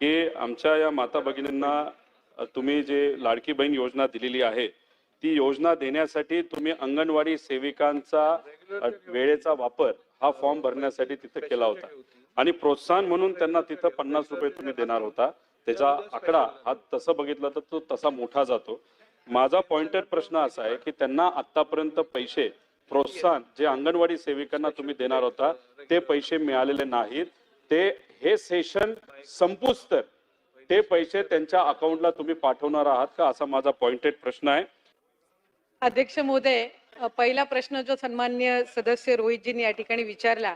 की आमच्या या माता भगिनींना तुम्ही जे लाडकी बहीण योजना दिलेली आहे ती योजना देण्यासाठी तुम्ही अंगणवाडी सेविकांचा वेळेचा वापर हा फॉर्म भरण्यासाठी तिथं केला होता. आणि प्रोत्साहन म्हणून त्यांना तिथं पन्नास रुपये तुम्ही देणार होता. त्याचा आकडा हा तसं बघितलं तर तो तसा मोठा जातो. माझा पॉइंटेड प्रश्न असा आहे की त्यांना आतापर्यंत पैसे प्रोत्साहन जे अंगणवाडी सेविकांना तुम्ही देणार होता ते पैसे मिळालेले नाहीत. ते हे सेशन संपूस तर. ते पैसे त्यांच्या अकाउंटला तुम्ही पाठवणार आहात का? असा माझा पॉइंटेड प्रश्न आहे. अध्यक्ष महोदय पहिला प्रश्न जो सन्मान्य सदस्य रोहितजींनी या ठिकाणी विचारला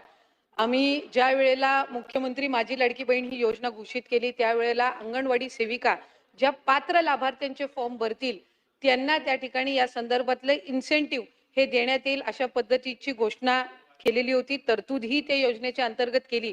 आम्ही ज्या वेळेला मुख्यमंत्री माझी लाडकी बहीण ही योजना घोषित केली त्यावेळेला अंगणवाडी सेविका ज्या पात्र लाभार्थ्यांचे फॉर्म भरतील त्यांना त्या ठिकाणी या संदर्भातले इन्सेंटिव्ह हे देण्यात येईल अशा पद्धतीची घोषणा केलेली होती. तरतूद ही त्या योजनेच्या अंतर्गत केली.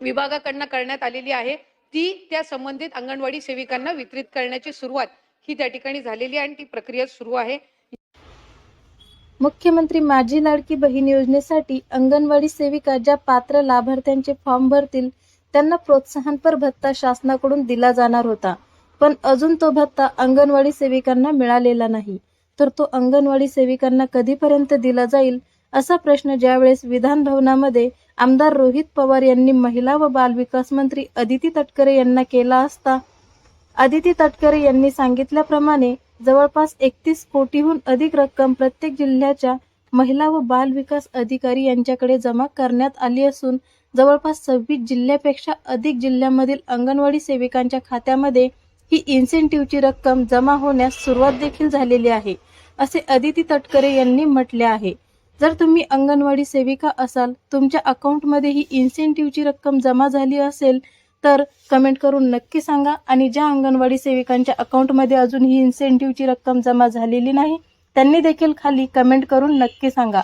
विभागाकडनं करण्यात आलेली आहे. ती त्या संबंधित अंगणवाडी सेविकांना वितरित करण्याची सुरुवात ही त्या ठिकाणी झालेली आहे आणि ती प्रक्रिया सुरू आहे. मुख्यमंत्री माझी लाडकी बहीण योजनेसाठी अंगणवाडी सेविका ज्या पात्र लाभार्थ्यांचे फॉर्म भरतील त्यांना प्रोत्साहनपर भत्ता शासनाकडून दिला जाणार होता. पण अजून तो भत्ता अंगणवाडी सेविकांना मिळालेला नाही. तर तो अंगणवाडी सेविकांना कधीपर्यंत दिला जाईल असा प्रश्न ज्यावेळेस विधान भवनामध्ये आमदार रोहित पवार यांनी महिला व बालविकास मंत्री अदिती तटकरे यांना केला असता अदिती तटकरे यांनी सांगितल्याप्रमाणे जवळपास एकतीस कोटीहून अधिक रक्कम प्रत्येक जिल्ह्याच्या महिला व बाल विकास अधिकारी यांच्याकडे जमा करण्यात आली असून जवळपास सव्वीस जिल्ह्यापेक्षा अधिक जिल्ह्यामधील अंगणवाडी सेविकांच्या खात्यामध्ये ही इन्सेंटिव्हची रक्कम जमा होण्यास सुरुवात देखील झालेली आहे असे अदिती तटकरे यांनी म्हटले आहे. जर तुम्ही अंगणवाडी सेविका असाल तुमच्या अकाउंटमध्ये ही इन्सेंटिव्हची रक्कम जमा झाली असेल तर कमेंट करून नक्की सांगा आणि ज्या अंगणवाडी सेविकांच्या अकाउंटमध्ये अजून ही इन्सेंटिव्हची रक्कम जमा झालेली नाही त्यांनी देखील खाली कमेंट करून नक्की सांगा.